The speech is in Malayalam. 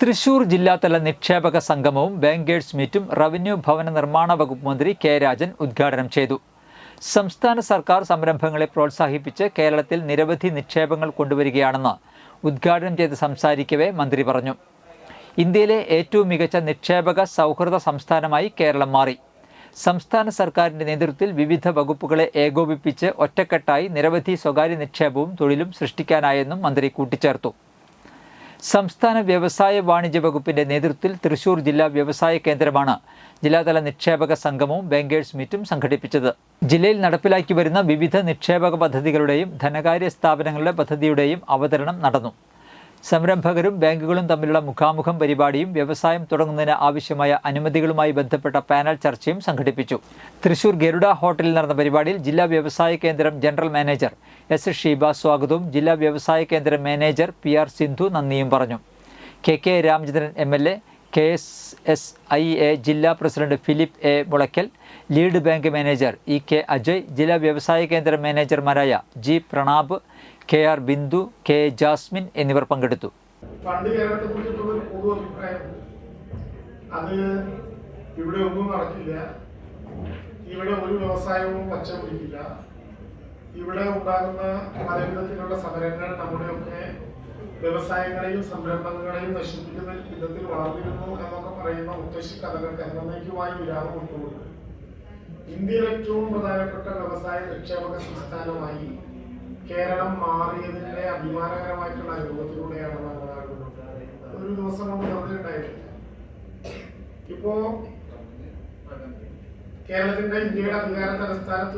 തൃശൂർ ജില്ലാതല നിക്ഷേപക സംഗമവും ബാങ്കേഴ്സ് മീറ്റും റവന്യൂ ഭവന നിർമ്മാണ വകുപ്പ് മന്ത്രി കെ രാജൻ ഉദ്ഘാടനം ചെയ്തു. സംസ്ഥാന സർക്കാർ സംരംഭങ്ങളെ പ്രോത്സാഹിപ്പിച്ച് കേരളത്തിൽ നിരവധി നിക്ഷേപങ്ങൾ കൊണ്ടുവരികയാണെന്ന് ഉദ്ഘാടനം ചെയ്ത് സംസാരിക്കവേ മന്ത്രി പറഞ്ഞു. ഇന്ത്യയിലെ ഏറ്റവും മികച്ച നിക്ഷേപക സൗഹൃദ സംസ്ഥാനമായി കേരളം മാറി. സംസ്ഥാന സർക്കാരിന്റെ നേതൃത്വത്തിൽ വിവിധ വകുപ്പുകളെ ഏകോപിപ്പിച്ച് ഒറ്റക്കെട്ടായി നിരവധി സ്വകാര്യ നിക്ഷേപവും തൊഴിലും സൃഷ്ടിക്കാനായെന്നും മന്ത്രി കൂട്ടിച്ചേർത്തു. സംസ്ഥാന വ്യവസായ വാണിജ്യ വകുപ്പിന്റെ നേതൃത്വത്തിൽ തൃശൂർ ജില്ലാ വ്യവസായ കേന്ദ്രമാണ്. ജില്ലാതല നിക്ഷേപക സംഗമവും ബാങ്കേഴ്സ് മീറ്റും സംഘടിപ്പിച്ചത്. ജില്ലയിൽ നടപ്പിലാക്കി വരുന്ന വിവിധ നിക്ഷേപക പദ്ധതികളുടെയും ധനകാര്യ സ്ഥാപനങ്ങളുടെ പദ്ധതിയുടെയും അവതരണം നടന്നു. സംരംഭകരും ബാങ്കുകളും തമ്മിലുള്ള മുഖാമുഖം പരിപാടിയും വ്യവസായം തുടങ്ങുന്നതിന് ആവശ്യമായ അനുമതികളുമായി ബന്ധപ്പെട്ട പാനൽ ചർച്ചയും സംഘടിപ്പിച്ചു. തൃശൂർ ഗരുഡ ഹോട്ടലിൽ നടന്ന പരിപാടിയിൽ ജില്ലാ വ്യവസായ കേന്ദ്രം ജനറൽ മാനേജർ എസ് ഷീബ സ്വാഗതവും ജില്ലാ വ്യവസായ കേന്ദ്രം മാനേജർ പി ആർ സിന്ധു നന്ദിയും പറഞ്ഞു. K K Ramachandran M L A K S S I A ജില്ലാ president Philip A Mulakkal lead bank manager E K Ajay ജില്ലാ വ്യവസായ കേന്ദ്രം മാനേജർമാരായ G Pranab K R Bindu K Jasmine എന്നിവർ പങ്കെടുത്തു. ഒരു ഇവിടെ ഒന്നും നടക്കില്ല. ഇവിടെ ഒരു വ്യവസായവും പച്ച ഇവിടെ ഉണ്ടാകുന്ന പലവിധത്തിലുള്ള സമരങ്ങൾ നമ്മുടെയൊക്കെ വ്യവസായങ്ങളെയും സംരംഭങ്ങളെയും നശിപ്പിക്കുന്ന വിധത്തിൽ വളർന്നിരുന്നു എന്നൊക്കെ പറയുന്ന മുത്തശ്ശി കഥകൾക്ക് എന്നേക്കുമായി വിരാമം കൊണ്ടുപോകുന്നത് ഇന്ത്യയിൽ ഏറ്റവും പ്രധാനപ്പെട്ട വ്യവസായ നിക്ഷേപക സംസ്ഥാനമായി കേരളം മാറിയതിന്റെ അഭിമാനകരമായിട്ടുള്ള അനുഭവത്തിലൂടെയാണ് ഒരു ദിവസം കൊണ്ട് വെറുതെ ഉണ്ടായിട്ടില്ല. ഇപ്പോ കേരളത്തിന്റെ ഇന്ത്യയുടെ അധികാര തലസ്ഥാനത്ത്